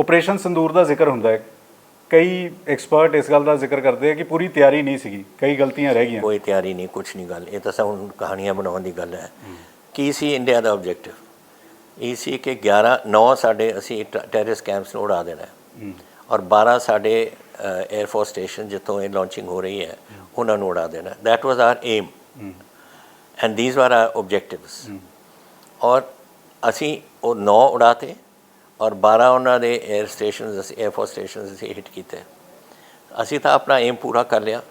Operation ਸੰਦੂਰ ਦਾ ਜ਼ਿਕਰ ਹੁੰਦਾ ਹੈ। ਕਈ ਐਕਸਪਰਟ ਇਸ ਗੱਲ ਦਾ ਜ਼ਿਕਰ ਕਰਦੇ ਆ ਕਿ ਪੂਰੀ ਤਿਆਰੀ ਨਹੀਂ ਸੀਗੀ। ਕਈ ਗਲਤੀਆਂ ਰਹਿ ਗਈਆਂ। ਕੋਈ ਤਿਆਰੀ ਨਹੀਂ ਕੁਝ ਨਹੀਂ ਗੱਲ। ਇਹ ਤਾਂ ਸਭ ਹੁਣ ਕਹਾਣੀਆਂ ਬਣਾਉਣ ਦੀ ਗੱਲ ਹੈ। ਕੀ ਸੀ ਇੰਡੀਆ ਦਾ ਆਬਜੈਕਟਿਵ ਇਹ ਸੀ ਕਿ 11 9 ਸਾਡੇ ਅਸੀਂ ਟੈਰਰਿਸਟ ਕੈਂਪਸ ਨੂੰ ਉਡਾ ਦੇਣਾ ਹੈ। ਔਰ 12 ਸਾਡੇ 에ਅਰ ਫੋਰਸ ਸਟੇਸ਼ਨ ਜਿੱਥੋਂ ਇਹ ਲਾਂਚਿੰਗ ਹੋ ਰਹੀ ਹੈ ਉਹਨਾਂ ਨੂੰ ਉਡਾ ਦੇਣਾ was our aim. ਹੂੰ। and these were our objectives. ਔਰ ਅਸੀਂ ਉਹ 9 ਉਡਾਤੇ। ਔਰ 12 ਉਹਨਾਂ ਦੇ 에ਅਰ ਸਟੇਸ਼ਨਸ ਅਸੀਂ 에ਅਰ ਫੋਰਸ ਸਟੇਸ਼ਨਸ ਅਸੀਂ ਹਿੱਟ ਕੀਤੇ। ਅਸੀਂ ਤਾਂ ਆਪਣਾ ਏਮ ਪੂਰਾ ਕਰ ਲਿਆ।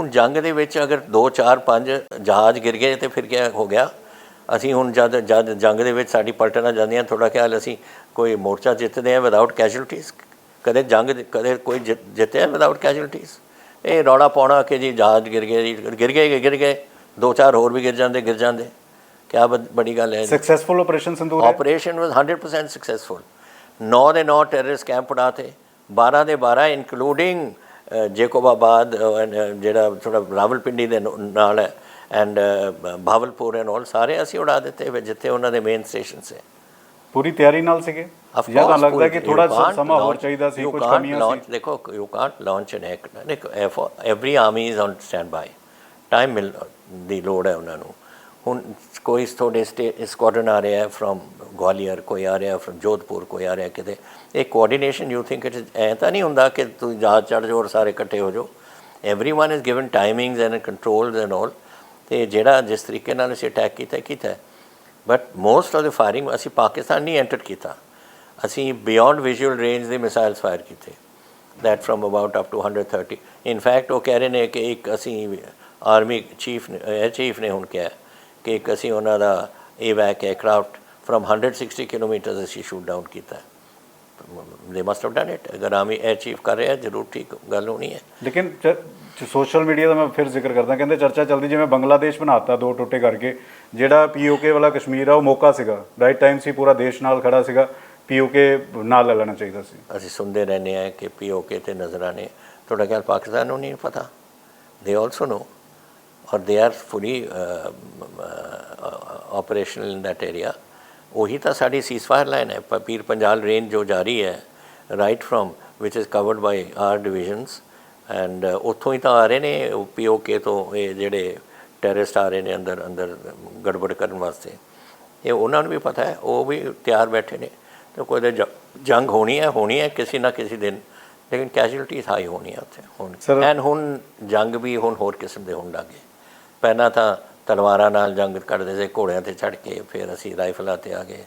ਹੁਣ ਜੰਗ ਦੇ ਵਿੱਚ ਅਗਰ 2 4 5 ਜਹਾਜ਼ ਗਿਰ ਗਏ ਤੇ ਫਿਰ ਕੀ ਹੋ ਗਿਆ? ਅਸੀਂ ਹੁਣ ਜਦ ਜਦ ਜੰਗ ਦੇ ਵਿੱਚ ਸਾਡੀ ਪਲਟਣਾ ਜਾਂਦੀਆਂ ਥੋੜਾ ਖਿਆਲ ਅਸੀਂ ਕੋਈ ਮੋਰਚਾ ਜਿੱਤਦੇ ਆ ਵਿਦਆਊਟ ਕੈਜੂਅਲਟੀਜ਼ ਕਦੇ ਜੰਗ ਕਦੇ ਕੋਈ ਜਿੱਤ- ਜਿੱਤਿਆ ਵਿਦਆਊਟ ਕੈਜੂਅਲਟੀਜ਼ ਇਹ ਰੌਲਾ ਪਾਉਣਾ ਕਿ ਜੀ ਜਹਾਜ਼ ਗਿਰ ਗਏ ਗਿਰ ਗਏ ਗਿਰ ਗਏ ਦੋ ਚਾਰ ਹੋਰ ਵੀ ਗਿਰ ਜਾਂਦੇ ਗਿਰ ਜਾਂਦੇ। ਕਿਆ ਬੜੀ ਗੱਲ ਹੈ successful operation Sindoor operation was 100% successful 9 ਦੇ 9 ਟੈਰਰਿਸਟ ਕੈਂਪ ਉਡਾਤੇ 12 ਦੇ 12 ਇਨਕਲੂਡਿੰਗ ਜੇਕੋਬਾਬਾਦ ਜਿਹੜਾ ਥੋੜਾ ਰਾਵਲਪਿੰਡੀ ਦੇ ਨ- ਨਾਲ ਹੈ ਐਂਡ ਭਾਵਲਪੁਰ ਐਂਡ ਆਲ ਸਾਰੇ ਅਸੀਂ ਉਡਾ ਦਿੱਤੇ ਜਿੱਥੇ ਉਹਨਾਂ ਦੇ ਮੇਨ ਸਟੇਸ਼ਨ ਸੇ ਪੂਰੀ ਤਿਆਰੀ ਨਾਲ ਸੀਗੇ? ਜਾਂ ਤਾਂ ਲੱਗਦਾ ਕਿ ਥੋੜਾ ਸਮਾਂ ਹੋਰ ਚਾਹੀਦਾ ਸੀ ਕੁਝ ਕਮੀਆਂ ਸੀ? ਦੇਖੋ ਯੂ ਕਾਂਟ ਲਾਂਚ ਐਨ ਐਕ ਦੇਖੋ every army is on standby time ਮਿਲ ਦੀ ਲੋੜ ਹੈ ਉਹਨਾਂ ਨੂੰ। ਹੁਣ ਕੋਈ ਤੁਹਾਡੇ ਸਟੇ ਸਕੁਆਡਰਨ ਆ ਰਿਹਾ ਹੈ ਫਰਮ ਗਵਾਲੀਅਰ, ਕੋਈ ਆ ਰਿਹਾ ਫਰਮ ਜੋਧਪੁਰ, ਕੋਈ ਆ ਰਿਹਾ ਕਿਤੇ। ਇਹ ਕੋਆਰਡੀਨੇਸ਼ਨ ਯੂ ਥਿੰਕ ਇਟ ਐ ਤਾਂ ਨਹੀਂ ਹੁੰਦਾ ਕਿ ਤੁਸੀਂ ਜਹਾਜ਼ ਚੜ੍ਹ ਜਾਓ ਔਰ ਸਾਰੇ ਇਕੱਠੇ ਹੋ ਜਾਓ। Everyone is given timings and controls and all ਤੇ ਜਿਹੜਾ ਜਿਸ ਤਰੀਕੇ ਨਾਲ ਅਸੀਂ ਅਟੈਕ ਕੀਤਾ ਕੀਤਾ but most of the firing ਅਸੀਂ ਪਾਕਿਸਤਾਨ ਨਹੀਂ ਐਂਟਰ ਕੀਤਾ। ਅਸੀਂ ਬਿਯੋਂਡ ਵਿਜ਼ੂਅਲ ਰੇਂਜ ਦੇ ਮਿਸਾਈਲਸ ਫਾਇਰ ਕੀਤੇ। That from about up to 130 in fact, ਉਹ ਕਹਿ ਰਹੇ ਨੇ ਕਿ ਇੱਕ ਅਸੀਂ ਆਰਮੀ ਚੀਫ 에ਅਰ ਚੀਫ ਨੇ ਹੁਣ ਕਿਹਾ ਕਿ ਇੱਕ ਅਸੀਂ ਉਹਨਾਂ ਦਾ ਏਵੈਕ 에ਅਰਕ੍ਰਾਫਟ from 160 ਕਿਲੋਮੀਟਰ ਅਸੀਂ ਸ਼ੂਟ ਡਾਊਨ ਕੀਤਾ। They must have done it ਅਗਰ ਅਰ ਚੀਫ ਕਰ ਰਿਹਾ ਜ਼ਰੂਰ ਠੀਕ ਗੱਲ ਹੋਣੀ ਹੈ। ਲੇਕਿਨ ਸੋਸ਼ਲ ਮੀਡੀਆ ਦਾ ਮੈਂ ਫਿਰ ਜ਼ਿਕਰ ਕਰਦਾ ਕਹਿੰਦੇ ਚਰਚਾ ਚੱਲਦੀ ਜਿਵੇਂ ਬੰਗਲਾਦੇਸ਼ ਬਣਾਤਾ ਦੋ ਟੋਟੇ ਕਰਕੇ ਜਿਹੜਾ ਪੀਓਕੇ ਵਾਲਾ ਕਸ਼ਮੀਰ ਆ ਉਹ ਮੌਕਾ ਸੀਗਾ। ਰਾਈਟ ਟਾਈਮ ਸੀ ਪੂਰਾ ਦੇਸ਼ ਨਾਲ ਖੜਾ ਸੀਗਾ। ਪੀਓਕੇ ਨਾਲ ਲੈ ਲੈਣਾ ਚਾਹੀਦਾ ਸੀ। ਅਸੀਂ ਸੁਣਦੇ ਰਹਿੰਦੇ ਆ ਕਿ ਪੀਓਕੇ ਤੇ ਨਜ਼ਰਾਨੇ ਤੁਹਾਡਾ ਖਿਆਲ ਪਾਕਿਸਤਾਨ ਨੂੰ ਨਹੀਂ ਪਤਾ? ਦੇ also no or they are fully operational in that area ਉਹੀ ਤਾਂ ਸਾਡੀ ਸੀਜ਼ਫਾਇਰ ਲਾਈਨ ਹੈ ਪੀਰ ਪੰਜਾਲ ਰੇਂਜ ਜੋ ਜਾਰੀ ਹੈ right from which is covered by our divisions and ਉੱਥੋਂ ਹੀ ਤਾਂ ਆ ਰਹੇ ਨੇ ਪੀਓਕੇ ਤੋਂ ਇਹ ਜਿਹੜੇ ਟੈਰਰਿਸਟ ਆ ਰਹੇ ਨੇ ਅੰਦਰ ਅੰਦਰ ਗੜਬੜ ਕਰਨ ਵਾਸਤੇ। ਇਹ ਉਹਨਾਂ ਨੂੰ ਵੀ ਪਤਾ ਹੈ ਉਹ ਵੀ ਤਿਆਰ ਬੈਠੇ ਨੇ। ਤੇ ਕੋਈ ਜੰਗ ਹੋਣੀ ਹੈ ਹੋਣੀ ਹੈ ਕਿਸੇ ਨਾ ਕਿਸੇ ਦਿਨ ਲੇਕਿਨ ਕੈਜੂਅਲਟੀਜ਼ ਹਾਈ ਹੋਣੀ ਹੈ ਉੱਥੇ ਹੁਣ। ਐਨ ਹੁਣ ਜੰਗ ਵੀ ਹੁਣ ਹੋਰ ਕਿਸਮ ਦੇ ਹੋਣ ਲੱਗੇ ਪਹਿਲਾਂ ਤਾਂ ਤਲਵਾਰਾਂ ਨਾਲ ਜੰਗ ਕਰਦੇ ਸੀ, ਘੋੜਿਆਂ ਤੇ ਚੜ੍ਹ ਕੇ, ਫਿਰ ਅਸੀਂ ਰਾਈਫਲਾਂ ਤੇ ਆ ਗਏ।